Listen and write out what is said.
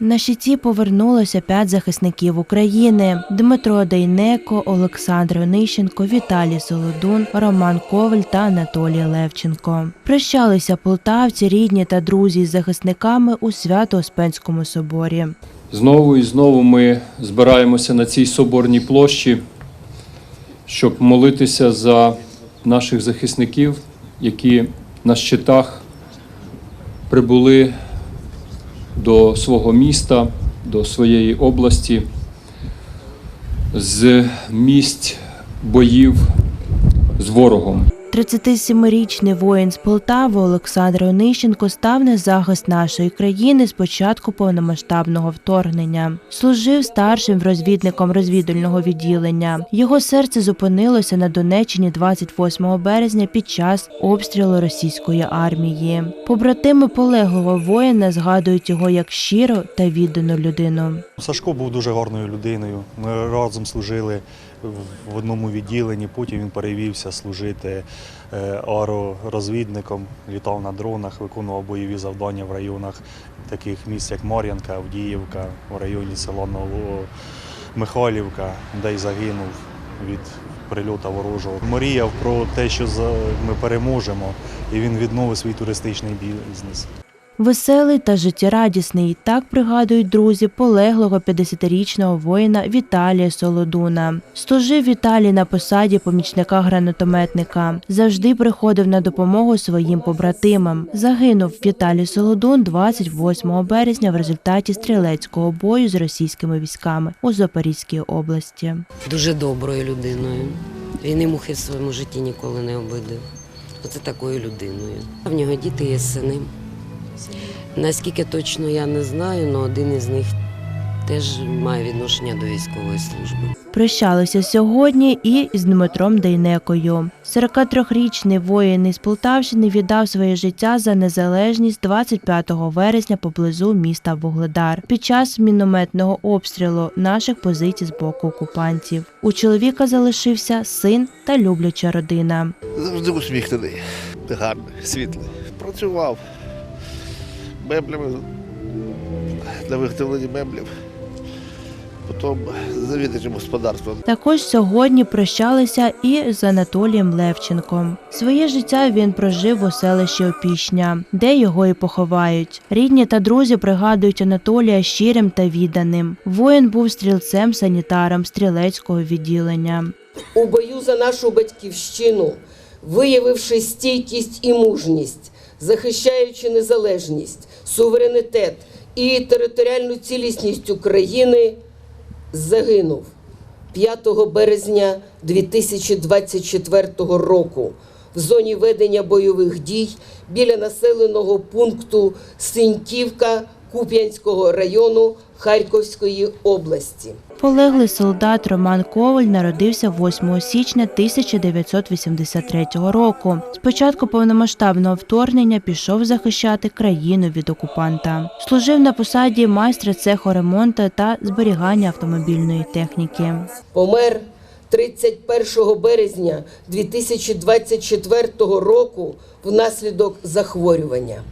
На щиті повернулося п'ять захисників України: Дмитро Дейнеко, Олександр Онищенко, Віталій Солодун, Роман Коваль та Анатолій Левченко. Прощалися полтавці, рідні та друзі з захисниками у Свято-Успенському соборі. Знову і знову ми збираємося на цій соборній площі, щоб молитися за наших захисників, які на щитах прибули до свого міста, до своєї області, з місць боїв з ворогом. 37-річний воїн з Полтави Олександр Онищенко став на захист нашої країни з початку повномасштабного вторгнення. Служив старшим розвідником розвідувального відділення. Його серце зупинилося на Донеччині 28 березня під час обстрілу російської армії. Побратими полеглого воїна згадують його як щиру та віддану людину. Сашко був дуже гарною людиною. Ми разом служили в- одному відділенні. Потім він перевівся служити е, аеророзвідником, літав на дронах, виконував бойові завдання в районах таких міст, як Мар'янка, Авдіївка, в районі села Новомихайлівка, де й загинув від прильоту ворожого. Мріяв про те, що ми переможемо, і він відновив свій туристичний бізнес. Веселий та життєрадісний так пригадують друзі полеглого 50-річного воїна Віталія Солодуна. Служив Віталій на посаді помічника гранатометника. Завжди приходив на допомогу своїм побратимам. Загинув Віталій Солодун 28 березня в результаті стрілецького бою з російськими військами у Запорізькій області. дуже доброю людиною. Він і мухи в своєму житті ніколи не обидив. Оце такою людиною. В нього діти є сини. Наскільки точно я не знаю, але один із них теж має відношення до військової служби. Прощалися сьогодні і з Дмитром Дейнекою. 43-річний воїн із Полтавщини віддав своє життя за незалежність 25 вересня поблизу міста Вугледар під час мінометного обстрілу наших позицій з боку окупантів. У чоловіка залишився син та любляча родина. Завжди усміхнений, гарний, світлий. Працював меблями на виготовленні меблів, потім завідувачем господарства. Також сьогодні прощалися і з Анатолієм Левченком. Своє життя він прожив у селищі Опішня, де його і поховають. Рідні та друзі пригадують Анатолія щирим та відданим. Воїн був стрільцем-санітаром стрілецького відділення. у бою за нашу батьківщину, виявивши стійкість і мужність, захищаючи незалежність, суверенітет і територіальну цілісність України, загинув 5 березня 2024 року в зоні ведення бойових дій біля населеного пункту Синьківка Куп'янського району Харківської області. Полеглий солдат Роман Коваль народився 8 січня 1983 року. З початку повномасштабного вторгнення пішов захищати країну від окупанта. Служив на посаді майстра цеху ремонту та зберігання автомобільної техніки. помер 31 березня 2024 року внаслідок захворювання.